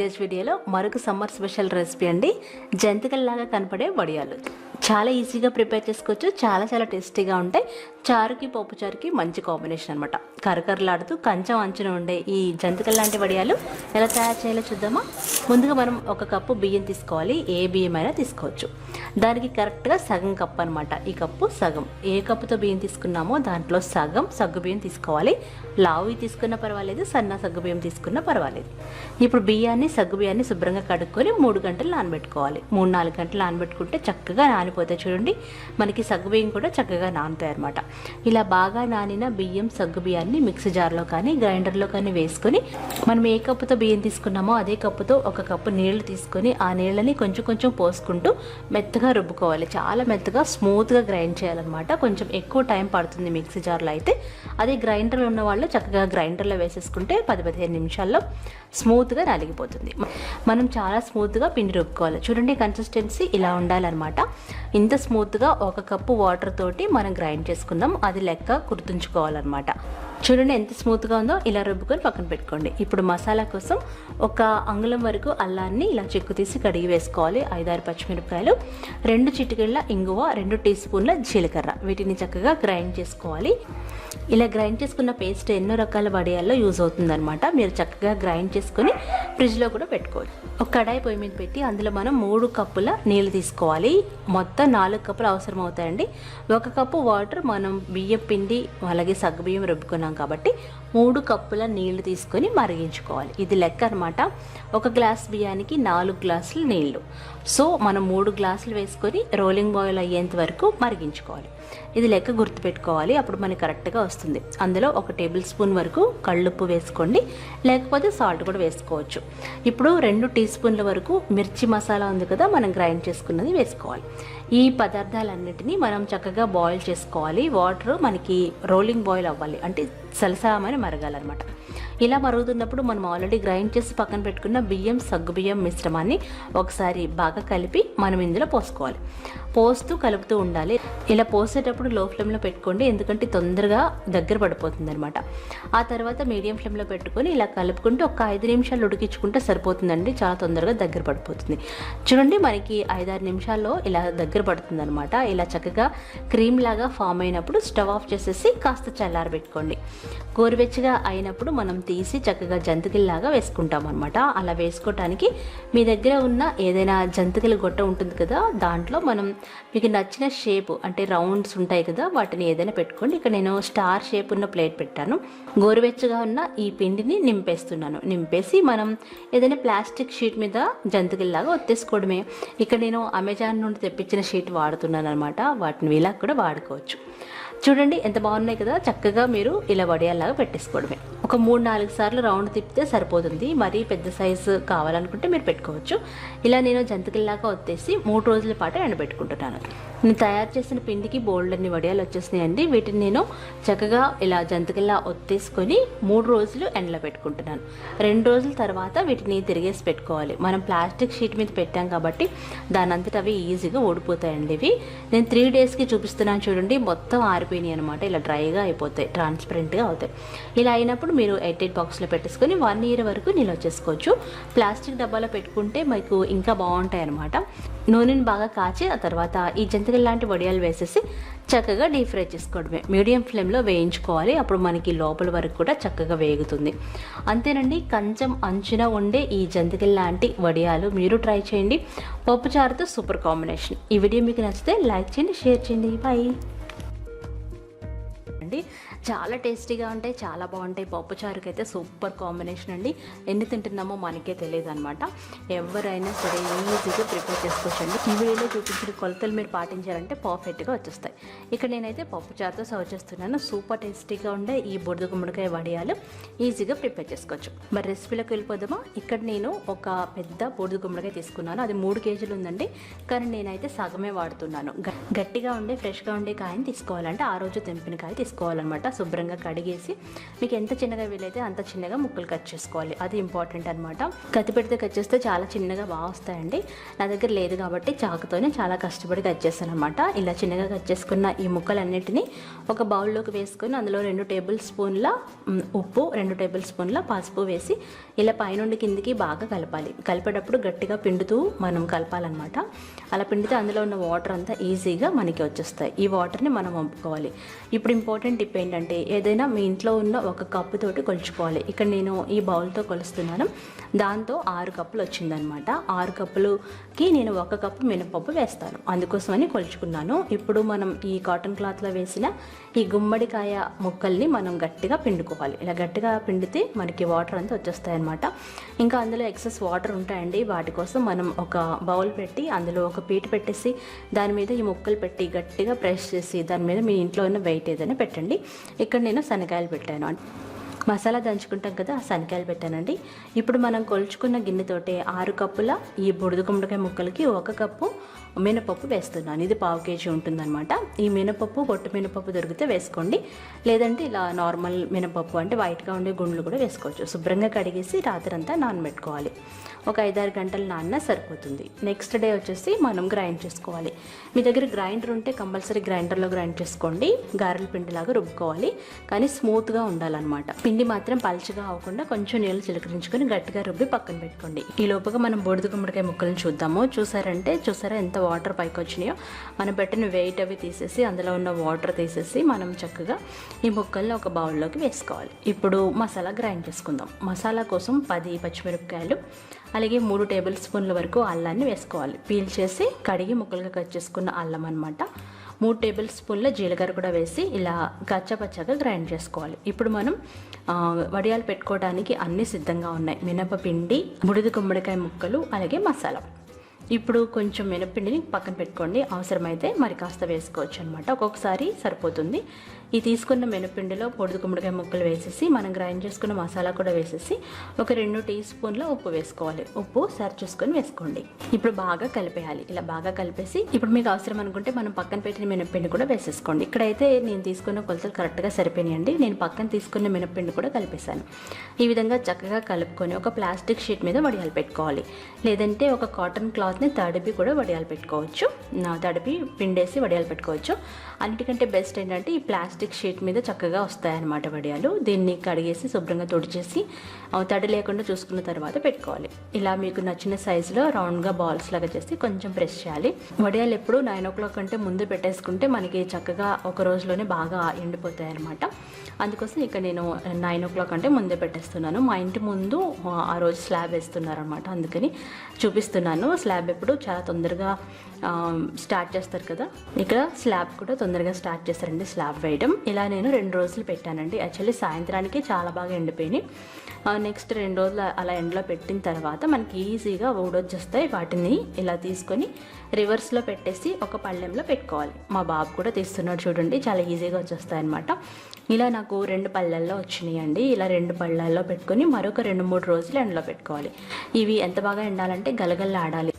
ఈరోజు వీడియోలో మరొక సమ్మర్ స్పెషల్ రెసిపీ అండి. జంతికల్లాగా కనపడే వడియాలు. చాలా ఈజీగా ప్రిపేర్ చేసుకోవచ్చు. చాలా చాలా టేస్టీగా ఉంటాయి. చారుకి పప్పు చారుకి మంచి కాంబినేషన్ అనమాట కరకరలాడుతూ కంచం అంచున ఉండే ఈ జంతికల్ లాంటి వడియాలు ఎలా తయారు చేయాలో చూద్దామా? ముందుగా మనం ఒక కప్పు బియ్యం తీసుకోవాలి. ఏ బియ్యం అయినా తీసుకోవచ్చు. దానికి కరెక్ట్గా సగం కప్పు అనమాట ఈ కప్పు సగం. ఏ కప్పుతో బియ్యం తీసుకున్నామో దాంట్లో సగం సగ్గు బియ్యం తీసుకోవాలి. లావు తీసుకున్నా పర్వాలేదు సన్న సగ్గు బియ్యం తీసుకున్నా పర్వాలేదు. ఇప్పుడు బియ్యాన్ని సగ్గు బియ్యాన్ని శుభ్రంగా కడుక్కొని మూడు గంటలు నానబెట్టుకోవాలి. మూడు నాలుగు గంటలు నానబెట్టుకుంటే చక్కగా నానిపోతాయి చూడండి మనకి సగ్గుబియ్యం కూడా చక్కగా నానుతాయి అనమాట ఇలా బాగా నానిన బియ్యం సగ్గుబియ్యాన్ని మిక్సీ జార్లో కానీ గ్రైండర్లో కానీ వేసుకొని మనం ఏ కప్పుతో బియ్యం తీసుకున్నామో అదే కప్పుతో ఒక కప్పు నీళ్ళు తీసుకొని ఆ నీళ్ళని కొంచెం కొంచెం పోసుకుంటూ మెత్తగా రుబ్బుకోవాలి. చాలా మెత్తగా స్మూత్గా గ్రైండ్ చేయాలన్నమాట. కొంచెం ఎక్కువ టైం పడుతుంది మిక్సీ జార్లో అయితే. అదే గ్రైండర్లో ఉన్న వాళ్ళు చక్కగా గ్రైండర్లో వేసేసుకుంటే పది పదిహేను నిమిషాల్లో స్మూత్గా నలిగిపోతుంది. మనం చాలా స్మూత్గా పిండి రుబ్బుకోవాలి. చూడండి కన్సిస్టెన్సీ ఇలా ఉండాలన్నమాట. ఇంత స్మూత్గా ఒక కప్పు వాటర్ తోటి మనం గ్రైండ్ చేసుకుందాం. అది లెక్క గుర్తుంచుకోవాలన్నమాట. చూడండి ఎంత స్మూత్గా ఉందో ఇలా రుబ్బుకొని పక్కన పెట్టుకోండి. ఇప్పుడు మసాలా కోసం ఒక అంగుళం వరకు అల్లాన్ని ఇలా చెక్కు తీసి కడిగి వేసుకోవాలి. ఐదారు పచ్చిమిరపకాయలు రెండు చిటికెళ్ళ ఇంగువ రెండు టీ స్పూన్ల జీలకర్ర. వీటిని చక్కగా గ్రైండ్ చేసుకోవాలి. ఇలా గ్రైండ్ చేసుకున్న పేస్ట్ ఎన్నో రకాల వడియాల్లో యూజ్ అవుతుందన్నమాట. మీరు చక్కగా గ్రైండ్ చేసుకొని ఫ్రిడ్జ్లో కూడా పెట్టుకోవచ్చు. ఒక కడాయి పొయ్యి మీద పెట్టి అందులో మనం మూడు కప్పుల నీళ్ళు తీసుకోవాలి. మొత్తం నాలుగు కప్పులు అవసరం అవుతాయండి ఒక కప్పు వాటర్ మనం బియ్యం పిండి అలాగే సగ్గు బియ్యం రుబ్బుకున్నాం కాబట్టి మూడు కప్పుల నీళ్ళు తీసుకొని మరిగించుకోవాలి. ఇది లెక్క అనమాట ఒక గ్లాస్ బియ్యానికి నాలుగు గ్లాసులు నీళ్ళు. సో మనం మూడు గ్లాసులు వేసుకొని రోలింగ్ బాయిల్ అయ్యేంత వరకు మరిగించుకోవాలి. ఇది లెక్క గుర్తుపెట్టుకోవాలి. అప్పుడు మనకి కరెక్ట్గా వస్తుంది. అందులో ఒక టేబుల్ స్పూన్ వరకు కళ్ళుప్పు వేసుకోండి. లేకపోతే సాల్ట్ కూడా వేసుకోవచ్చు. ఇప్పుడు రెండు టీ స్పూన్ల వరకు మిర్చి మసాలా ఉంది కదా మనం గ్రైండ్ చేసుకున్నది వేసుకోవాలి. ఈ పదార్థాలన్నిటినీ మనం చక్కగా బాయిల్ చేసుకోవాలి. వాటర్ మనకి రోలింగ్ బాయిల్ అవ్వాలి. అంటే సలసామని మరగాలన్నమాట. ఇలా మరుగుతున్నప్పుడు మనం ఆల్రెడీ గ్రైండ్ చేసి పక్కన పెట్టుకున్న బియ్యం సగ్గు బియ్యం మిశ్రమాన్ని ఒకసారి బాగా కలిపి మనం ఇందులో పోసుకోవాలి. పోస్తూ కలుపుతూ ఉండాలి. ఇలా పోసేటప్పుడు లో ఫ్లేమ్లో పెట్టుకోండి. ఎందుకంటే తొందరగా దగ్గర పడిపోతుంది అనమాట ఆ తర్వాత మీడియం ఫ్లేమ్లో పెట్టుకొని ఇలా కలుపుకుంటూ ఒక ఐదు నిమిషాలు ఉడికించుకుంటే సరిపోతుందండి. చాలా తొందరగా దగ్గర పడిపోతుంది. చూడండి మనకి ఐదారు నిమిషాల్లో ఇలా దగ్గర పడుతుంది అనమాట ఇలా చక్కగా క్రీమ్ లాగా ఫామ్ అయినప్పుడు స్టవ్ ఆఫ్ చేసేసి కాస్త చల్లారబెట్టుకోండి. గోరువెచ్చగా అయినప్పుడు మనం తీసి చక్కగా జంతికల్లాగా వేసుకుంటాం అనమాట అలా వేసుకోవటానికి మీ దగ్గర ఉన్న ఏదైనా జంతికల గొట్ట ఉంటుంది కదా దాంట్లో మనం మీకు నచ్చిన షేప్ అంటే రౌండ్స్ ఉంటాయి కదా వాటిని ఏదైనా పెట్టుకోండి. ఇక్కడ నేను స్టార్ షేప్ ఉన్న ప్లేట్ పెట్టాను. గోరువెచ్చగా ఉన్న ఈ పిండిని నింపేస్తున్నాను. నింపేసి మనం ఏదైనా ప్లాస్టిక్ షీట్ మీద జంతికల్లాగా ఒత్తేసుకోవడమే. ఇక్కడ నేను అమెజాన్ నుండి తెప్పించిన షీట్ వాడుతున్నాను అనమాట వాటిని ఇలా కూడా వాడుకోవచ్చు. చూడండి ఎంత బాగున్నాయి కదా. చక్కగా మీరు ఇలా వడియాలాగా పెట్టేసుకోవడమే. ఒక మూడు నాలుగు సార్లు రౌండ్ తిప్పితే సరిపోతుంది. మరీ పెద్ద సైజు కావాలనుకుంటే మీరు పెట్టుకోవచ్చు. ఇలా నేను జంతికల్లాగా వచ్చేసి మూడు రోజుల పాటు ఎండబెట్టుకుంటున్నాను. నేను తయారు చేసిన పిండికి బోల్డ్ అన్ని వడియాలు వచ్చేసినాయండి. వీటిని నేను చక్కగా ఇలా జంతికల్లా ఒత్తేసుకొని మూడు రోజులు ఎండలో పెట్టుకుంటున్నాను. రెండు రోజుల తర్వాత వీటిని తిరిగేసి పెట్టుకోవాలి. మనం ప్లాస్టిక్ షీట్ మీద పెట్టాం కాబట్టి దాని అంతటా అవి ఈజీగా ఓడిపోతాయండి ఇవి. నేను త్రీ డేస్కి చూపిస్తున్నాను చూడండి. మొత్తం ఆరిపోయినాయి అనమాట ఇలా డ్రైగా అయిపోతాయి ట్రాన్స్పరెంట్గా అవుతాయి. ఇలా అయినప్పుడు మీరు ఎయిట్ ఎయిట్ బాక్స్లో పెట్టేసుకొని వన్ ఇయర్ వరకు నిల్వ చేసుకోవచ్చు. ప్లాస్టిక్ డబ్బాలో పెట్టుకుంటే మీకు ఇంకా బాగుంటాయి అనమాట నూనెని బాగా కాచి ఆ తర్వాత ఈ జంతికలు లాంటి వడియాలు వేసేసి చక్కగా డీప్ ఫ్రై చేసుకోవడమే. మీడియం ఫ్లేమ్లో వేయించుకోవాలి. అప్పుడు మనకి లోపల వరకు కూడా చక్కగా వేగుతుంది. అంతేనండి కంచం అంచున ఉండే ఈ జంతికలు లాంటి వడియాలు మీరు ట్రై చేయండి. పప్పుచారుతో సూపర్ కాంబినేషన్ ఈ వీడియో మీకు నచ్చితే లైక్ చేయండి షేర్ చేయండి. బాయ్ అండి చాలా టేస్టీగా ఉంటాయి చాలా బాగుంటాయి. పప్పు చారుకి అయితే సూపర్ కాంబినేషన్ అండి. ఎన్ని తింటున్నామో మనకే తెలియదు అనమాట ఎవరైనా సరే ఈజీగా ప్రిపేర్ చేసుకోవచ్చండి. ఈ వీడియోలో చూపించిన కొలతలు మీరు పాటించారంటే పర్ఫెక్ట్గా వచ్చేస్తాయి. ఇక్కడ నేనైతే పప్పు చారుతో సర్వ్ చేస్తున్నాను. సూపర్ టేస్టీగా ఉండే ఈ బురద గుమ్మడికాయ వడియాలు ఈజీగా ప్రిపేర్ చేసుకోవచ్చు. మరి రెసిపీలోకి వెళ్ళిపోదామా? ఇక్కడ నేను ఒక పెద్ద బురద గుమ్మడికాయ తీసుకున్నాను. అది మూడు కేజీలు ఉందండి. కానీ నేనైతే సగమే వాడుతున్నాను. గ- గట్టిగా ఉండే ఫ్రెష్గా ఉండే కాయని తీసుకోవాలంటే ఆ రోజు తెంపిన కాయ తీసుకోవాలన్నమాట. శుభ్రంగా కడిగేసి మీకు ఎంత చిన్నగా వీలైతే అంత చిన్నగా ముక్కలు కట్ చేసుకోవాలి. అది ఇంపార్టెంట్ అనమాట కత్తి పెడితే కట్ చేస్తే చాలా చిన్నగా బాగా వస్తాయండి. నా దగ్గర లేదు కాబట్టి చాకుతోనే చాలా కష్టపడి కట్ చేస్తాను అనమాట ఇలా చిన్నగా కట్ చేసుకున్న ఈ ముక్కలన్నిటిని ఒక బౌల్లోకి వేసుకొని అందులో రెండు టేబుల్ స్పూన్ల ఉప్పు రెండు టేబుల్ స్పూన్ల పసుపు వేసి ఇలా పైనుండి కిందికి బాగా కలపాలి. కలిపేటప్పుడు గట్టిగా పిండుతూ మనం కలపాలన్నమాట. అలా పిండితే అందులో ఉన్న వాటర్ అంతా ఈజీగా మనకి వచ్చేస్తాయి. ఈ వాటర్ని మనం వంపుకోవాలి. ఇప్పుడు ఇంపార్టెంట్ టిప్ ఏంటంటే ఏదైనా మీ ఇంట్లో ఉన్న ఒక కప్పు తోటి కొలుచుకోవాలి. ఇక్కడ నేను ఈ బౌల్తో కొలుస్తున్నాను. దాంతో ఆరు కప్పులు వచ్చిందనమాట ఆరు కప్పులుకి నేను ఒక కప్పు మినపప్పు వేస్తాను. అందుకోసమని కొలుచుకున్నాను. ఇప్పుడు మనం ఈ కాటన్ క్లాత్లో వేసిన ఈ గుమ్మడికాయ ముక్కల్ని మనం గట్టిగా పిండుకోవాలి. ఇలా గట్టిగా పిండితే మనకి వాటర్ అంతా వచ్చేస్తాయి అనమాట ఇంకా అందులో ఎక్సెస్ వాటర్ ఉంటాయండి. వాటి కోసం మనం ఒక బౌల్ పెట్టి అందులో ఒక పీట పెట్టేసి దాని మీద ఈ ముక్కలు పెట్టి గట్టిగా ప్రెస్ చేసి దాని మీద మీ ఇంట్లో ఉన్న వెయిట్ ఏదైనా పెట్టండి. ఇక్కడ నేను శనగాయలు పెట్టాను. మసాలా దంచుకుంటాం కదా ఆ శనగకాయలు పెట్టానండి. ఇప్పుడు మనం కొలుచుకున్న గిన్నెతోటి ఆరు కప్పుల ఈ బుడిద గుమ్మడికాయ ముక్కలకి ఒక కప్పు మినపప్పు వేస్తున్నాను. ఇది పావు కేజీ ఉంటుందన్నమాట. ఈ మినపప్పు పొట్టు మినపప్పు దొరికితే వేసుకోండి. లేదంటే ఇలా నార్మల్ మినపప్పు అంటే వైట్గా ఉండే గుండ్లు కూడా వేసుకోవచ్చు. శుభ్రంగా కడిగేసి రాత్రంతా నానబెట్టుకోవాలి. ఒక ఐదారు గంటలు నాన్న సరిపోతుంది. నెక్స్ట్ డే వచ్చేసి మనం గ్రైండ్ చేసుకోవాలి. మీ దగ్గర గ్రైండర్ ఉంటే కంపల్సరీ గ్రైండర్లో గ్రైండ్ చేసుకోండి. గారెల పిండిలాగా రుబ్బుకోవాలి. కానీ స్మూత్గా ఉండాలన్నమాట. పిండి మాత్రం పలచగా అవ్వకుండా కొంచెం నీళ్ళు చిలకరించుకొని గట్టిగా రుబ్బి పక్కన పెట్టుకోండి. ఈ లోపుగా మనం బొడిద గుమ్మడికాయ ముక్కలను చూద్దాము. చూసారంటే చూసారా ఎంత వాటర్ పైకి వచ్చినాయో? మనం పెట్టిన వెయిట్ అవి తీసేసి అందులో ఉన్న వాటర్ తీసేసి మనం చక్కగా ఈ ముక్కల్ని ఒక బౌల్లోకి వేసుకోవాలి. ఇప్పుడు మసాలా గ్రైండ్ చేసుకుందాం. మసాలా కోసం పది పచ్చిమిరపకాయలు అలాగే మూడు టేబుల్ స్పూన్ల వరకు అల్లాన్ని వేసుకోవాలి. పీల్ చేసి కడిగి ముక్కలుగా కట్ చేసుకున్న అల్లం అనమాట మూడు టేబుల్ స్పూన్ల జీలకర్ర కూడా వేసి ఇలా గచ్చపచ్చగా గ్రైండ్ చేసుకోవాలి. ఇప్పుడు మనం వడియాలు పెట్టుకోవడానికి అన్నీ సిద్ధంగా ఉన్నాయి. మినపపిండి బుడిద గుమ్మడికాయ ముక్కలు అలాగే మసాలా. ఇప్పుడు కొంచెం మినపిండిని పక్కన పెట్టుకోండి. అవసరమైతే మరి కాస్త వేసుకోవచ్చు అనమాట ఒక్కొక్కసారి సరిపోతుంది. ఈ తీసుకున్న మినపిండిలో పొడుదు గుమ్మడికాయ ముక్కలు వేసేసి మనం గ్రైండ్ చేసుకున్న మసాలా కూడా వేసేసి ఒక రెండు టీ స్పూన్ల ఉప్పు వేసుకోవాలి. ఉప్పు సరి చూసుకొని వేసుకోండి. ఇప్పుడు బాగా కలిపేయాలి. ఇలా బాగా కలిపేసి ఇప్పుడు మీకు అవసరం అనుకుంటే మనం పక్కన పెట్టిన మినపిండి కూడా వేసేసుకోండి. ఇక్కడైతే నేను తీసుకున్న కొలతలు కరెక్ట్గా సరిపోయినాయండి. నేను పక్కన తీసుకున్న మినపిండి కూడా కలిపేశాను. ఈ విధంగా చక్కగా కలుపుకొని ఒక ప్లాస్టిక్ షీట్ మీద వడియాలు పెట్టుకోవాలి. లేదంటే ఒక కాటన్ క్లాత్ని తడిపి కూడా వడియాలు పెట్టుకోవచ్చు. తడిపి పిండేసి వడియాలు పెట్టుకోవచ్చు. అన్నిటికంటే బెస్ట్ ఏంటంటే ఈ ప్లాస్టిక్ షీట్ మీద చక్కగా వస్తాయన్నమాట వడియాలు. దీన్ని కడిగేసి శుభ్రంగా తుడిచేసి తడి లేకుండా చూసుకున్న తర్వాత పెట్టుకోవాలి. ఇలా మీకు నచ్చిన సైజులో రౌండ్గా బాల్స్ లాగా చేసి కొంచెం ప్రెస్ చేయాలి. వడియాలు ఎప్పుడు నైన్ ఓ క్లాక్ కంటే ముందు పెట్టేసుకుంటే మనకి చక్కగా ఒక రోజులోనే బాగా ఎండిపోతాయి అనమాట అందుకోసం ఇక నేను నైన్ ఓ క్లాక్ అంటే ముందే పెట్టేస్తున్నాను. మా ఇంటి ముందు ఆ, రోజు స్లాబ్ వేస్తున్నారనమాట అందుకని చూపిస్తున్నాను. స్లాబ్ ఎప్పుడు చాలా తొందరగా స్టార్ట్ చేస్తారు కదా. ఇక్కడ స్లాబ్ కూడా తొందరగా స్టార్ట్ చేస్తారండి. స్లాబ్ వేయడం. ఇలా నేను రెండు రోజులు పెట్టానండి. యాక్చువల్లీ సాయంత్రానికి చాలా బాగా ఎండిపోయినాయి. నెక్స్ట్ రెండు రోజులు అలా ఎండలో పెట్టిన తర్వాత మనకి ఈజీగా ఊడొచ్చేస్తాయి. వాటిని ఇలా తీసుకొని రివర్స్లో పెట్టేసి ఒక పళ్ళెంలో పెట్టుకోవాలి. మా బాబు కూడా తీస్తున్నాడు చూడండి. చాలా ఈజీగా వచ్చేస్తాయి అనమాట ఇలా నాకు రెండు పళ్ళల్లో వచ్చినాయండి. ఇలా రెండు పళ్ళల్లో పెట్టుకొని మరొక రెండు మూడు రోజులు ఎండలో పెట్టుకోవాలి. ఇవి ఎంత బాగా ఎండాలంటే గలగల్లాడాలి.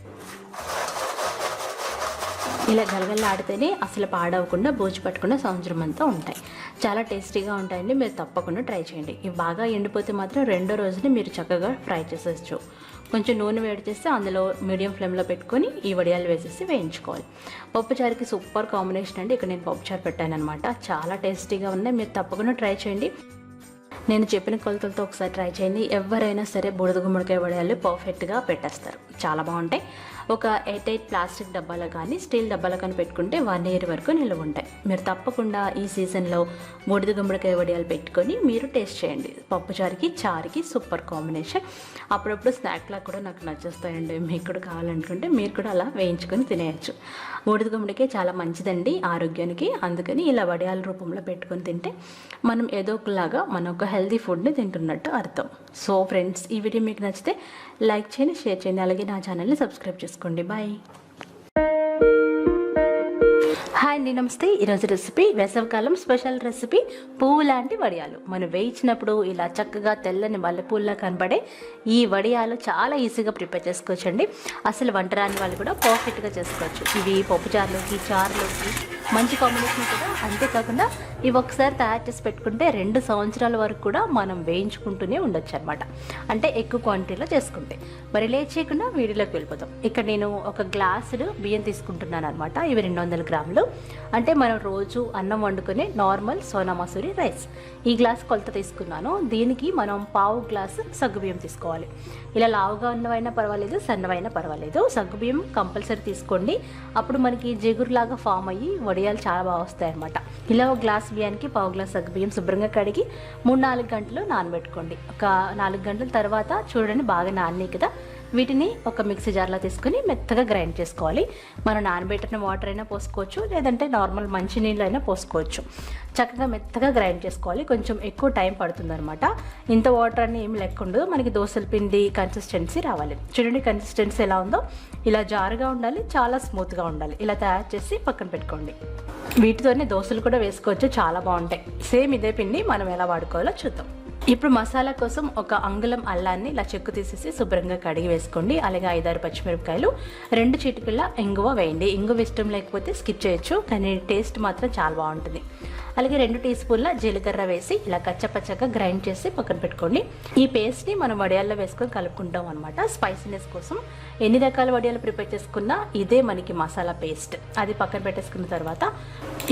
ఇలా గలగల్లాడితేనే అసలు పాడవకుండా బూజు పట్టకుండా సంవత్సరం అంతా ఉంటాయి. చాలా టేస్టీగా ఉంటాయండి. మీరు తప్పకుండా ట్రై చేయండి. ఇవి బాగా ఎండిపోతే మాత్రం రెండో రోజుని మీరు చక్కగా ఫ్రై చేసేచ్చు కొంచెం నూనె వేడి చేస్తే అందులో మీడియం ఫ్లేమ్లో పెట్టుకొని ఈ వడియాలు వేసేసి వేయించుకోవాలి. పప్పుచారుకి సూపర్ కాంబినేషన్ అండి. ఇక్కడ నేను పప్పుచారు పెట్టాను అనమాట చాలా టేస్టీగా ఉన్నాయి. మీరు తప్పకుండా ట్రై చేయండి. నేను చెప్పిన కొలతలతో ఒకసారి ట్రై చేయండి. ఎవరైనా సరే బుడద గుమ్మడికాయ వడియాలు పర్ఫెక్ట్గా పెట్టేస్తారు. చాలా బాగుంటాయి. ఒక ఎయిట్ ఎయిట్ ప్లాస్టిక్ డబ్బాలో కానీ స్టీల్ డబ్బాలో కానీ పెట్టుకుంటే వన్ ఇయర్ వరకు నిల్వ ఉంటాయి. మీరు తప్పకుండా ఈ సీజన్లో బూడిద గుమ్మడికాయ వడియాలు పెట్టుకొని మీరు టేస్ట్ చేయండి. పప్పుచారుకి చారుకి సూపర్ కాంబినేషన్. అప్పుడప్పుడు స్నాక్లా కూడా నాకు నచ్చేస్తాయండి. మీకు కూడా కావాలనుకుంటే మీరు కూడా అలా వేయించుకొని తినేయచ్చు. బూడిద గుమ్మడికాయ చాలా మంచిదండి ఆరోగ్యానికి. అందుకని ఇలా వడియాల రూపంలో పెట్టుకొని తింటే మనం ఏదో ఒకలాగా మన ఒక హెల్తీ ఫుడ్ని తింటున్నట్టు అర్థం. సో ఫ్రెండ్స్ ఈ వీడియో మీకు నచ్చితే లైక్ చేయండి షేర్ చేయండి అలాగే నా ఛానల్ని సబ్స్క్రైబ్ చేసుకోండి. బాయ్ హాయ్ అండి నమస్తే. ఈరోజు రెసిపీ వేసవికాలం స్పెషల్ రెసిపీ పువ్వు లాంటి వడియాలు. మనం వేయించినప్పుడు ఇలా చక్కగా తెల్లని మల్లెపూల్లా కనబడే ఈ వడియాలు చాలా ఈజీగా ప్రిపేర్ చేసుకోవచ్చండి. అసలు వంట రాని వాళ్ళు కూడా పర్ఫెక్ట్గా చేసుకోవచ్చు. ఇవి పప్పుచారులోకి చారులోకి మంచి కాంబినేషన్ కదా అంతేకాకుండా ఇవి ఒకసారి తయారు చేసి పెట్టుకుంటే రెండు సంవత్సరాల వరకు కూడా మనం వేయించుకుంటూనే ఉండొచ్చు అనమాట అంటే ఎక్కువ క్వాంటిటీలో చేసుకుంటే. మరి లేచేయకుండా వీడియోలోకి వెళ్ళిపోతాం ఇక్కడ నేను ఒక గ్లాసుడు బియ్యం తీసుకుంటున్నాను అనమాట ఇవి రెండు వందల గ్రాములు. అంటే మనం రోజు అన్నం వండుకునే నార్మల్ సోనా మసూరి రైస్. ఈ గ్లాస్ కొలత తీసుకున్నాను. దీనికి మనం పావు గ్లాసు సగ్గుబియ్యం తీసుకోవాలి. ఇలా లావుగా ఉన్నవైనా పర్వాలేదు సన్నవైనా పర్వాలేదు. సగ్గుబియ్యం కంపల్సరీ తీసుకోండి. అప్పుడు మనకి జిగురులాగా ఫామ్ అయ్యి వడియాలు చాలా బాగా వస్తాయి అనమాట ఇలా ఒక గ్లాస్ బియ్యానికి పావు గ్లాస్ సగ్గుబియ్యం శుభ్రంగా కడిగి మూడు నాలుగు గంటలు నానబెట్టుకోండి. ఒక నాలుగు గంటల తర్వాత చూడండి బాగా నాన్నాయి కదా. వీటిని ఒక మిక్సీ జార్లో తీసుకుని మెత్తగా గ్రైండ్ చేసుకోవాలి. మనం నానబెట్టిన వాటర్ అయినా పోసుకోవచ్చు లేదంటే నార్మల్ మంచినీళ్ళు అయినా పోసుకోవచ్చు. చక్కగా మెత్తగా గ్రైండ్ చేసుకోవాలి. కొంచెం ఎక్కువ టైం పడుతుంది అనమాట ఇంత వాటర్ అని ఏం లేకుండా మనకి దోశల పిండి కన్సిస్టెన్సీ రావాలి. చూడండి కన్సిస్టెన్సీ ఎలా ఉందో. ఇలా జారుగా ఉండాలి చాలా స్మూత్గా ఉండాలి. ఇలా తయారు చేసి పక్కన పెట్టుకోండి. వీటితోనే దోశలు కూడా వేసుకోవచ్చు. చాలా బాగుంటాయి. సేమ్ ఇదే పిండి మనం ఎలా వాడుకోవాలో చూద్దాం. ఇప్పుడు మసాలా కోసం ఒక అంగుళం అల్లాన్ని ఇలా చెక్కు తీసేసి శుభ్రంగా కడిగి వేసుకోండి. అలాగే ఐదారు పచ్చిమిరపకాయలు రెండు చిటికల ఇంగువ వేయండి. ఇంగువ ఇష్టం లేకపోతే స్కిప్ చేయొచ్చు కానీ టేస్ట్ మాత్రం చాలా బాగుంటుంది. అలాగే రెండు టీ స్పూన్ల జీలకర్ర వేసి ఇలా కచ్చపచ్చగా గ్రైండ్ చేసి పక్కన పెట్టుకోండి. ఈ పేస్ట్ని మనం వడియాల్లో వేసుకొని కలుపుకుంటాం అనమాట స్పైసీనెస్ కోసం ఎన్ని రకాల వడియాలు ప్రిపేర్ చేసుకున్నా ఇదే మనకి మసాలా పేస్ట్ అది పక్కన పెట్టేసుకున్న తర్వాత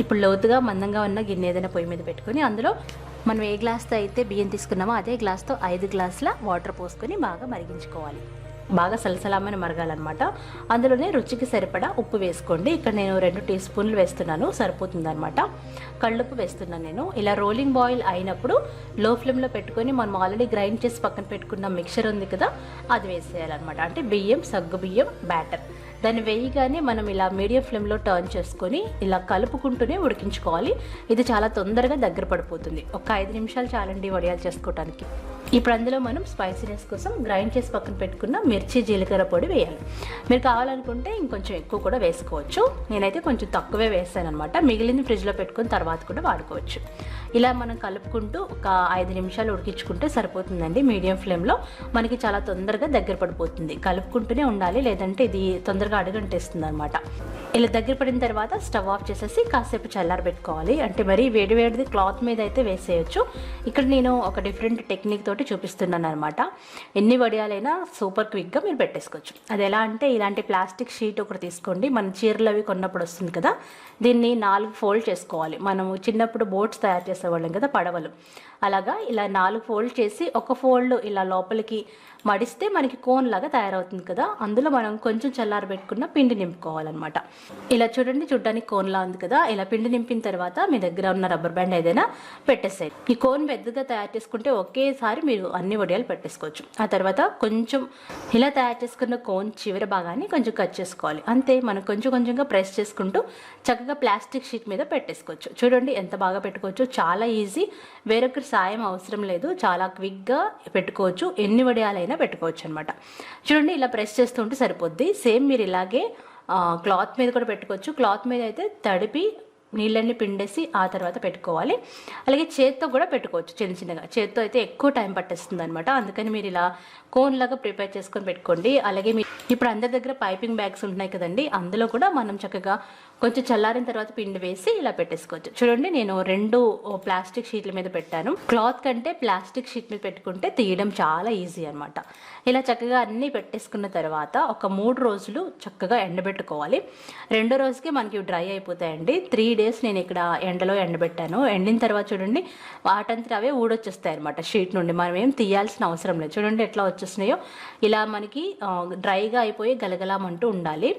ఇప్పుడు లోతుగా మందంగా ఉన్న గిన్నె ఏదైనా పొయ్యి మీద పెట్టుకొని అందులో మనం ఏ గ్లాస్తో అయితే బియ్యం తీసుకున్నామో అదే గ్లాస్తో ఐదు గ్లాసుల వాటర్ పోసుకొని బాగా మరిగించుకోవాలి. బాగా సలసలామని మరగాలన్నమాట. అందులోనే రుచికి సరిపడా ఉప్పు వేసుకోండి. ఇక్కడ నేను రెండు టీ స్పూన్లు వేస్తున్నాను సరిపోతుందన్నమాట. కళ్ళుప్పు వేస్తున్నాను నేను. ఇలా రోలింగ్ బాయిల్ అయినప్పుడు లో ఫ్లేమ్లో పెట్టుకొని మనం ఆల్రెడీ గ్రైండ్ చేసి పక్కన పెట్టుకున్న మిక్చర్ ఉంది కదా అది వేసేయాలన్నమాట. అంటే బియ్యం సగ్గు బియ్యం బ్యాటర్. దాన్ని వేయగానే మనం ఇలా మీడియం ఫ్లేమ్లో టర్న్ చేసుకొని ఇలా కలుపుకుంటూనే ఉడికించుకోవాలి. ఇది చాలా తొందరగా దగ్గర పడిపోతుంది. ఒక ఐదు నిమిషాలు చాలండి వడియాలు చేసుకోవడానికి ఇప్పుడు అందులో మనం స్పైసీనెస్ కోసం గ్రైండ్ చేసి పక్కన పెట్టుకున్న మిర్చి జీలకర్ర పొడి వేయాలి. మీరు కావాలనుకుంటే ఇంకొంచెం ఎక్కువ కూడా వేసుకోవచ్చు. నేనైతే కొంచెం తక్కువే వేస్తాను అనమాట మిగిలింది ఫ్రిడ్జ్లో పెట్టుకుని తర్వాత కూడా వాడుకోవచ్చు. ఇలా మనం కలుపుకుంటూ ఒక ఐదు నిమిషాలు ఉడికించుకుంటే సరిపోతుందండి. మీడియం ఫ్లేమ్లో మనకి చాలా తొందరగా దగ్గర పడిపోతుంది. కలుపుకుంటూనే ఉండాలి లేదంటే ఇది తొందరగా అడుగంటేస్తుంది అనమాట ఇలా దగ్గర పడిన తర్వాత స్టవ్ ఆఫ్ చేసేసి కాసేపు చల్లారబెట్టుకోవాలి. అంటే మరి వేడి వేడిది క్లాత్ మీద అయితే వేసేయచ్చు. ఇక్కడ నేను ఒక డిఫరెంట్ టెక్నిక్ తోటి చూపిస్తున్నాను అనమాట ఎన్ని వడియాలైనా సూపర్ క్విక్గా మీరు పెట్టేసుకోవచ్చు. అది ఎలా అంటే ఇలాంటి ప్లాస్టిక్ షీట్ ఒకటి తీసుకోండి. మన చీరలు అవి కొన్నప్పుడు వస్తుంది కదా దీన్ని నాలుగు ఫోల్డ్ చేసుకోవాలి. మనము చిన్నప్పుడు బోట్స్ తయారు చేసేవాళ్ళం కదా పడవలు. అలాగా ఇలా నాలుగు ఫోల్డ్ చేసి ఒక ఫోల్డ్ ఇలా లోపలికి మడిస్తే మనకి కోన్ లాగా తయారవుతుంది కదా. అందులో మనం కొంచెం చల్లారబెట్టుకున్న పిండి నింపుకోవాలన్నమాట. ఇలా చూడండి చూడడానికి కోన్లా ఉంది కదా. ఇలా పిండి నింపిన తర్వాత మీ దగ్గర ఉన్న రబ్బర్ బ్యాండ్ ఏదైనా పెట్టేసేది ఈ కోన్ పెద్దగా తయారు చేసుకుంటే ఒకేసారి మీరు అన్ని వడియాలు పెట్టేసుకోవచ్చు. ఆ తర్వాత కొంచెం ఇలా తయారు చేసుకున్న కోన్ చివరి భాగాన్ని కొంచెం కట్ చేసుకోవాలి. అంతే మనం కొంచెం కొంచెంగా ప్రెస్ చేసుకుంటూ చక్కగా ప్లాస్టిక్ షీట్ మీద పెట్టేసుకోవచ్చు. చూడండి ఎంత బాగా పెట్టుకోవచ్చు. చాలా ఈజీ. వేరొకరి సాయం అవసరం లేదు. చాలా క్విక్గా పెట్టుకోవచ్చు. ఎన్ని వడియాలైనా పెట్టుకోవచ్చు అనమాట చూడండి ఇలా ప్రెస్ చేస్తుంటే సరిపోద్ది. సేమ్ మీరు ఇలాగే క్లాత్ మీద కూడా పెట్టుకోవచ్చు. క్లాత్ మీద అయితే తడిపి నీళ్ళన్నీ పిండేసి ఆ తర్వాత పెట్టుకోవాలి. అలాగే చేత్తో కూడా పెట్టుకోవచ్చు చిన్న చిన్నగా. చేత్తో అయితే ఎక్కువ టైం పట్టేస్తుంది అనమాట అందుకని మీరు ఇలా కోన్ లాగా ప్రిపేర్ చేసుకొని పెట్టుకోండి. అలాగే మీ ఇప్పుడు అందరి దగ్గర పైపింగ్ బ్యాగ్స్ ఉంటున్నాయి కదండి. అందులో కూడా మనం చక్కగా కొంచెం చల్లారిన తర్వాత పిండి వేసి ఇలా పెట్టేసుకోవచ్చు. చూడండి నేను రెండు ప్లాస్టిక్ షీట్ల మీద పెట్టాను. క్లాత్ కంటే ప్లాస్టిక్ షీట్ మీద పెట్టుకుంటే తీయడం చాలా ఈజీ అనమాట ఇలా చక్కగా అన్నీ పెట్టేసుకున్న తర్వాత ఒక మూడు రోజులు చక్కగా ఎండబెట్టుకోవాలి. రెండో రోజుకి మనకి డ్రై అయిపోతాయండి. త్రీ డేస్ నేను ఇక్కడ ఎండలో ఎండబెట్టాను. ఎండిన తర్వాత చూడండి వాటంతా అవే ఊడొచ్చేస్తాయి అనమాట షీట్ నుండి. మనం ఏం తీయాల్సిన అవసరం లేదు. చూడండి ఎట్లా వచ్చేస్తున్నాయో ఇలా మనకి డ్రైగా అయిపోయి గలగలామంటూ ఉండాలి.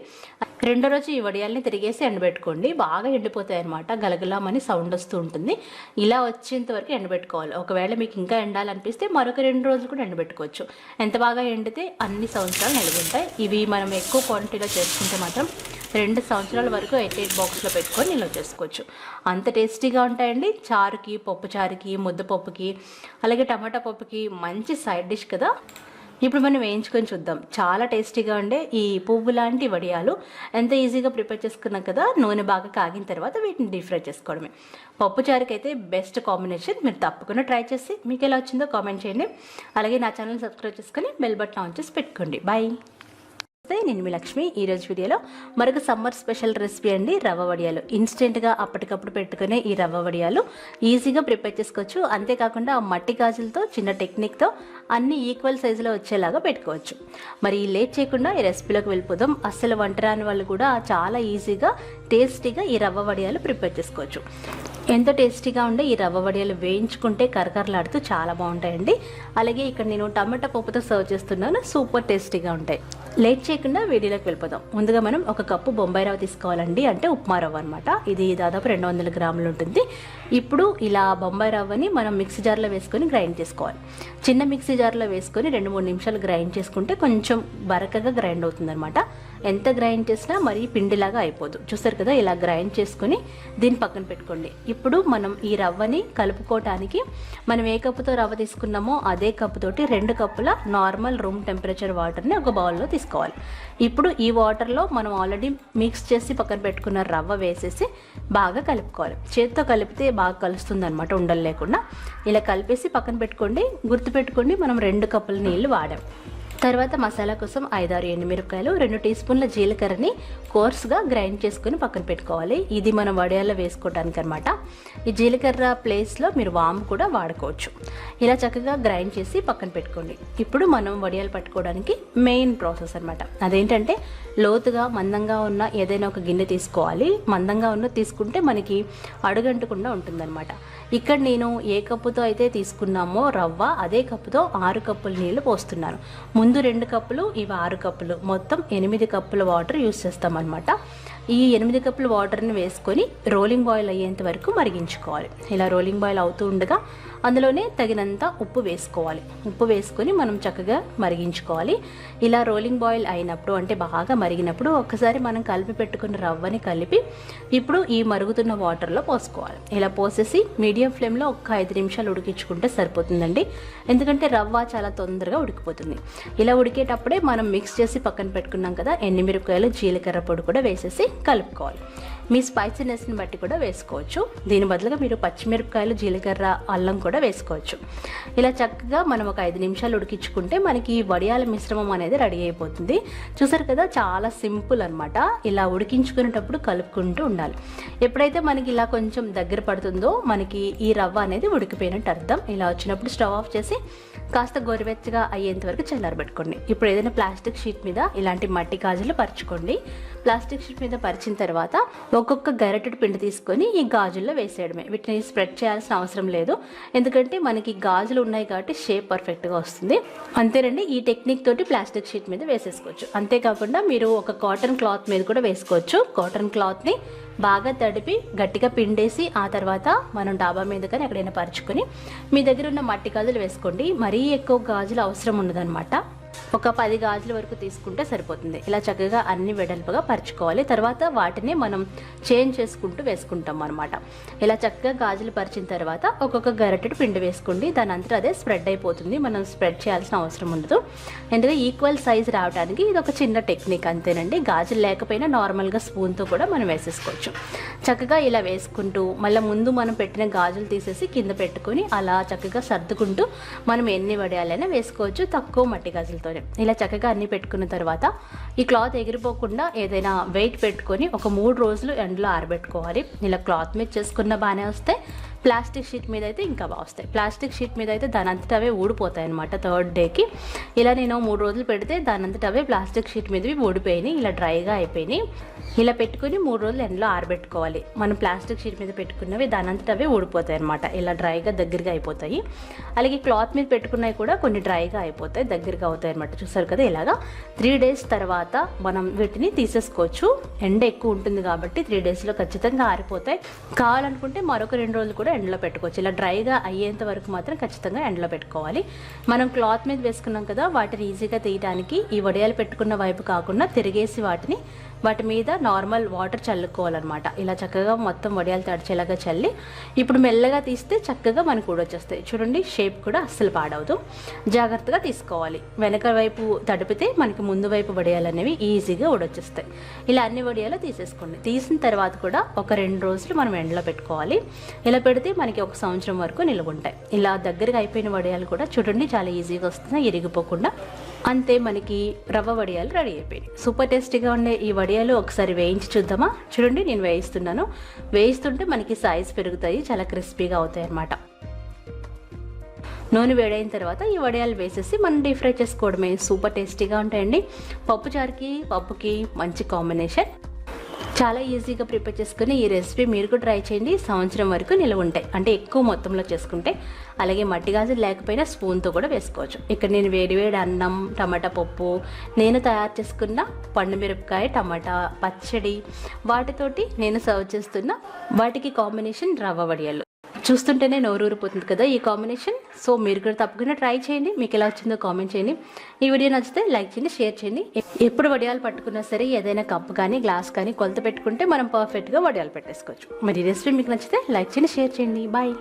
రెండో రోజు ఈ వడియాల్ని తిరిగేసి ఎండబెట్టుకోండి. బాగా ఎండిపోతాయి అనమాట గలగలామని సౌండ్ వస్తూ ఉంటుంది. ఇలా వచ్చేంత వరకు ఎండబెట్టుకోవాలి. ఒకవేళ మీకు ఇంకా ఎండాలనిపిస్తే మరొక రెండు రోజులు కూడా ఎండబెట్టుకోవచ్చు. ఎంత బాగా ఎండితే అన్ని సంవత్సరాలు నిలబడి ఇవి మనం ఎక్కువ క్వాంటిటీలో చేసుకుంటే మాత్రం రెండు సంవత్సరాల వరకు ఎయిట్ ఎయిట్ బాక్స్లో పెట్టుకొని నిల్వ చేసుకోవచ్చు. అంత టేస్టీగా ఉంటాయండి. చారుకి పప్పు చారుకి ముద్దపప్పుకి అలాగే టమాటా పప్పుకి మంచి సైడ్ డిష్ కదా. ఇప్పుడు మనం వేయించుకొని చూద్దాం. చాలా టేస్టీగా ఉండే ఈ పువ్వు లాంటి వడియాలు ఎంత ఈజీగా ప్రిపేర్ చేసుకున్నాం కదా నూనె బాగా కాగిన తర్వాత వీటిని డీప్ ఫ్రై చేసుకోవడమే. పప్పు అయితే బెస్ట్ కాంబినేషన్ మీరు తప్పకుండా ట్రై చేసి మీకు ఎలా వచ్చిందో కామెంట్ చేయండి. అలాగే నా ఛానల్ సబ్స్క్రైబ్ చేసుకొని బెల్ బటన్ ఆన్ చేసి పెట్టుకోండి. బాయ్ నమస్తే నేను మీ లక్ష్మి. ఈరోజు వీడియోలో మరొక సమ్మర్ స్పెషల్ రెసిపీ అండి రవ్వ వడియాలు. ఇన్స్టెంట్గా అప్పటికప్పుడు పెట్టుకునే ఈ రవ్వ వడియాలు. ఈజీగా ప్రిపేర్ చేసుకోవచ్చు. అంతేకాకుండా ఆ మట్టి గాజులతో చిన్న టెక్నిక్తో అన్ని ఈక్వల్ సైజులో వచ్చేలాగా పెట్టుకోవచ్చు. మరి లేట్ చేయకుండా ఈ రెసిపీలోకి వెళ్ళిపోదాం. అస్సలు వంట రాని వాళ్ళు కూడా చాలా ఈజీగా టేస్టీగా ఈ రవ్వ వడియాలు ప్రిపేర్ చేసుకోవచ్చు. ఎంతో టేస్టీగా ఉండే ఈ రవ్వ వడియాలు వేయించుకుంటే కరకరలాడుతూ చాలా బాగుంటాయండి. అలాగే ఇక్కడ నేను టమాటా పప్పుతో సర్వ్ చేస్తున్నాను. సూపర్ టేస్టీగా ఉంటాయి. లేట్ చేయకుండా వీడియోలోకి వెళ్ళిపోదాం. ముందుగా మనం ఒక కప్పు బొంబాయి రవ్వ తీసుకోవాలండి. అంటే ఉప్మా రవ్వ అనమాట ఇది దాదాపు రెండు వందల గ్రాములు ఉంటుంది. ఇప్పుడు ఇలా బొంబాయి రవ్వని మనం మిక్సీ జార్లో వేసుకొని గ్రైండ్ చేసుకోవాలి. చిన్న మిక్సీ జార్లో వేసుకొని రెండు మూడు నిమిషాలు గ్రైండ్ చేసుకుంటే కొంచెం బరకగా గ్రైండ్ అవుతుందన్నమాట. ఎంత గ్రైండ్ చేసినా మరీ పిండిలాగా అయిపోదు. చూసారు కదా ఇలా గ్రైండ్ చేసుకుని దీన్ని పక్కన పెట్టుకోండి. ఇప్పుడు మనం ఈ రవ్వని కలుపుకోవటానికి మనం ఏ కప్పుతో రవ్వ తీసుకున్నామో అదే కప్పుతోటి రెండు కప్పుల నార్మల్ రూమ్ టెంపరేచర్ వాటర్ని ఒక బౌల్లో తీసుకోవాలి. ఇప్పుడు ఈ వాటర్లో మనం ఆల్రెడీ మిక్స్ చేసి పక్కన పెట్టుకున్న రవ్వ వేసేసి బాగా కలుపుకోవాలి. చేతితో కలిపితే బాగా కలుస్తుంది అనమాట ఉండలు లేకుండా. ఇలా కలిపేసి పక్కన పెట్టుకోండి. గుర్తుపెట్టుకోండి మనం రెండు కప్పుల నీళ్ళు వాడాం. తర్వాత మసాలా కోసం ఐదారు ఎండుమిరపకాయలు రెండు టీ స్పూన్ల జీలకర్రని కోర్స్గా గ్రైండ్ చేసుకుని పక్కన పెట్టుకోవాలి. ఇది మనం వడియాల్లో వేసుకోవడానికి అనమాట ఈ జీలకర్ర ప్లేస్లో మీరు వాము కూడా వాడుకోవచ్చు. ఇలా చక్కగా గ్రైండ్ చేసి పక్కన పెట్టుకోండి. ఇప్పుడు మనం వడియాలు పట్టుకోవడానికి మెయిన్ ప్రాసెస్ అనమాట. అదేంటంటే లోతుగా మందంగా ఉన్న ఏదైనా ఒక గిన్నె తీసుకోవాలి. మందంగా ఉన్న తీసుకుంటే మనకి అడుగంటకుండా ఉంటుందన్నమాట. ఇక్కడ నేను ఏ కప్పుతో అయితే తీసుకున్నామో రవ్వ అదే కప్పుతో ఆరు కప్పులు నీళ్ళు పోస్తున్నాను. ముందు ముందు రెండు కప్పులు ఇవి ఆరు కప్పులు. మొత్తం ఎనిమిది కప్పుల వాటర్ యూస్ చేస్తామన్నమాట. ఈ ఎనిమిది కప్పుల వాటర్ని వేసుకొని రోలింగ్ బాయిల్ అయ్యేంత వరకు మరిగించుకోవాలి. ఇలా రోలింగ్ బాయిల్ అవుతూ ఉండగా అందులోనే తగినంత ఉప్పు వేసుకోవాలి. ఉప్పు వేసుకొని మనం చక్కగా మరిగించుకోవాలి. ఇలా రోలింగ్ బాయిల్ అయినప్పుడు అంటే బాగా మరిగినప్పుడు ఒక్కసారి మనం కలిపి పెట్టుకున్న రవ్వని కలిపి ఇప్పుడు ఈ మరుగుతున్న వాటర్లో పోసుకోవాలి. ఇలా పోసేసి మీడియం ఫ్లేమ్లో ఒక ఐదు నిమిషాలు ఉడికించుకుంటే సరిపోతుందండి. ఎందుకంటే రవ్వ చాలా తొందరగా ఉడికిపోతుంది. ఇలా ఉడికేటప్పుడే మనం మిక్స్ చేసి పక్కన పెట్టుకున్నాం కదా ఎండుమిరపకాయలు జీలకర్ర పొడి కూడా వేసేసి కలుపుకోవాలి. మీ స్పైసీనెస్ని బట్టి కూడా వేసుకోవచ్చు. దీని బదులుగా మీరు పచ్చిమిరపకాయలు జీలకర్ర అల్లం కూడా వేసుకోవచ్చు. ఇలా చక్కగా మనం ఒక ఐదు నిమిషాలు ఉడికించుకుంటే మనకి ఈ వడియాల మిశ్రమం అనేది రెడీ అయిపోతుంది. చూసారు కదా చాలా సింపుల్ అనమాట ఇలా ఉడికించుకునేటప్పుడు కలుపుకుంటూ ఉండాలి. ఎప్పుడైతే మనకి ఇలా కొంచెం దగ్గర పడుతుందో మనకి ఈ రవ్వ అనేది ఉడికిపోయినట్టు అర్థం. ఇలా వచ్చినప్పుడు స్టవ్ ఆఫ్ చేసి కాస్త గోరువెచ్చగా అయ్యేంత వరకు చల్లారబెట్టుకోండి. ఇప్పుడు ఏదైనా ప్లాస్టిక్ షీట్ మీద ఇలాంటి మట్టి గాజులు పరచుకోండి. ప్లాస్టిక్ షీట్ మీద పరిచిన తర్వాత ఒక్కొక్క గరిటెడు పిండి తీసుకొని ఈ గాజుల్లో వేసేయడమే. వీటిని స్ప్రెడ్ చేయాల్సిన అవసరం లేదు. ఎందుకంటే మనకి గాజులు ఉన్నాయి కాబట్టి షేప్ పర్ఫెక్ట్గా వస్తుంది. అంతేనండి ఈ టెక్నిక్ తోటి ప్లాస్టిక్ షీట్ మీద వేసేసుకోవచ్చు. అంతేకాకుండా మీరు ఒక కాటన్ క్లాత్ మీద కూడా వేసుకోవచ్చు. కాటన్ క్లాత్ని బాగా తడిపి గట్టిగా పిండేసి ఆ తర్వాత మనం డాబా మీద కానీ ఎక్కడైనా పరుచుకొని మీ దగ్గర ఉన్న మట్టి గాజులు వేసుకోండి. మరీ ఎక్కువ గాజులు అవసరం ఉండదన్నమాట. ఒక పది గాజుల వరకు తీసుకుంటే సరిపోతుంది. ఇలా చక్కగా అన్ని వెడల్పుగా పరుచుకోవాలి. తర్వాత వాటిని మనం చేంజ్ చేసుకుంటూ వేసుకుంటాం అనమాట ఇలా చక్కగా గాజులు పరిచిన తర్వాత ఒక్కొక్క గరిటెడు పిండి వేసుకోండి. దాని అంతా అదే స్ప్రెడ్ అయిపోతుంది. మనం స్ప్రెడ్ చేయాల్సిన అవసరం ఉండదు. ఎందుకంటే ఈక్వల్ సైజ్ రావడానికి ఇది ఒక చిన్న టెక్నిక్ అంతేనండి. గాజులు లేకపోయినా నార్మల్గా స్పూన్తో కూడా మనం వేసేసుకోవచ్చు. చక్కగా ఇలా వేసుకుంటూ మళ్ళీ ముందు మనం పెట్టిన గాజులు తీసేసి కింద పెట్టుకొని అలా చక్కగా సర్దుకుంటూ మనం ఎన్ని వడేయాలైనా వేసుకోవచ్చు. తక్కువ మట్టి గాజులతో గాజులతోనే ఇలా చక్కగా అన్ని పెట్టుకున్న తర్వాత ఈ క్లాత్ ఎగిరిపోకుండా ఏదైనా వెయిట్ పెట్టుకొని ఒక మూడు రోజులు ఎండలో ఆరబెట్టుకోవాలి. ఇలా క్లాత్ మీద చేసుకున్న బాగానే వస్తే ప్లాస్టిక్ షీట్ మీద అయితే ఇంకా బాగా వస్తాయి. ప్లాస్టిక్ షీట్ మీద అయితే దాని అంతటా అవే ఊడిపోతాయి అనమాట థర్డ్ డేకి. ఇలా నేను మూడు రోజులు పెడితే దాని అంతటా అవే ప్లాస్టిక్ షీట్ మీదవి ఊడిపోయినాయి. ఇలా డ్రైగా అయిపోయినాయి. ఇలా పెట్టుకుని మూడు రోజులు ఎండలో ఆరబెట్టుకోవాలి. మనం ప్లాస్టిక్ షీట్ మీద పెట్టుకున్నవి దాని అంతటా అవే ఊడిపోతాయి అనమాట ఇలా డ్రైగా దగ్గరగా అయిపోతాయి. అలాగే క్లాత్ మీద పెట్టుకున్నవి కూడా కొన్ని డ్రైగా అయిపోతాయి దగ్గరగా అవుతాయి అనమాట చూసారు కదా ఇలాగా. త్రీ డేస్ తర్వాత మనం వీటిని తీసేసుకోవచ్చు. ఎండ ఎక్కువ ఉంటుంది కాబట్టి త్రీ డేస్లో ఖచ్చితంగా ఆరిపోతాయి. కావాలనుకుంటే మరొక రెండు రోజులు కూడా ఎండలో పెట్టుకోవచ్చు. ఇలా డ్రైగా అయ్యేంత వరకు మాత్రం ఖచ్చితంగా ఎండలో పెట్టుకోవాలి. మనం క్లాత్ మీద వేసుకున్నాం కదా వాటిని ఈజీగా తీయడానికి ఈ వడియాలు పెట్టుకున్న వైపు కాకుండా తిరిగేసి వాటిని వాటి మీద నార్మల్ వాటర్ చల్లుకోవాలన్నమాట. ఇలా చక్కగా మొత్తం వడియాలు తడిచేలాగా చల్లి ఇప్పుడు మెల్లగా తీస్తే చక్కగా మనకు ఊడొచ్చేస్తాయి. చూడండి షేప్ కూడా అస్సలు పాడవదు. జాగ్రత్తగా తీసుకోవాలి. వెనక వైపు తడిపితే మనకి ముందు వైపు వడియాలు అనేవి ఈజీగా ఊడొచ్చేస్తాయి. ఇలా అన్ని వడియాలు తీసేసుకోండి. తీసిన తర్వాత కూడా ఒక రెండు రోజులు మనం ఎండలో పెట్టుకోవాలి. ఇలా పెడితే మనకి ఒక సంవత్సరం వరకు నిలువ ఉంటాయి ఇలా దగ్గరగా అయిపోయిన వడియాలు కూడా చూడండి చాలా ఈజీగా వస్తున్నాయి ఇరిగిపోకుండా. అంతే మనకి రవ్వ వడియాలు రెడీ అయిపోయినాయి. సూపర్ టేస్టీగా ఉండే ఈ వడియాలు ఒకసారి వేయించి చూద్దామా? చూడండి నేను వేయిస్తున్నాను. వేయిస్తుంటే మనకి సైజ్ పెరుగుతాయి చాలా క్రిస్పీగా అవుతాయి అన్నమాట. నూనె వేడైన తర్వాత ఈ వడియాలు వేసేసి మనం డీప్ ఫ్రై చేసుకోవడమే. సూపర్ టేస్టీగా ఉంటాయండి. పప్పుచారుకి పప్పుకి మంచి కాంబినేషన్ చాలా ఈజీగా ప్రిపేర్ చేసుకుని ఈ రెసిపీ మీరు కూడా ట్రై చేయండి. సంవత్సరం వరకు నిల్వ ఉంటాయి. అంటే ఎక్కువ మొత్తంలో చేసుకుంటే అలాగే మట్టి గాజులు లేకపోయినా స్పూన్తో కూడా వేసుకోవచ్చు. ఇక్కడ నేను వేడివేడి అన్నం టమాటా పప్పు నేను తయారు చేసుకున్న పండు మిరపకాయ టమాటా పచ్చడి వాటితోటి నేను సర్వ్ చేస్తున్న వాటికి కాంబినేషన్ రవ్వ వడియాలు. చూస్తుంటేనే నోరూరిపోతుంది కదా ఈ కాంబినేషన్. సో మీరు కూడా తప్పకుండా ట్రై చేయండి. మీకు ఎలా వచ్చిందో కామెంట్ చేయండి. ఈ వీడియో నచ్చితే లైక్ చేయండి షేర్ చేయండి. ఎప్పుడు వడియాలు పట్టుకున్నా సరే ఏదైనా కప్ కానీ గ్లాస్ కానీ కొలత పెట్టుకుంటే మనం పర్ఫెక్ట్గా వడియాలు పెట్టేసుకోవచ్చు. మరి రెసిపీ మీకు నచ్చితే లైక్ చేయండి షేర్ చేయండి. బాయ్.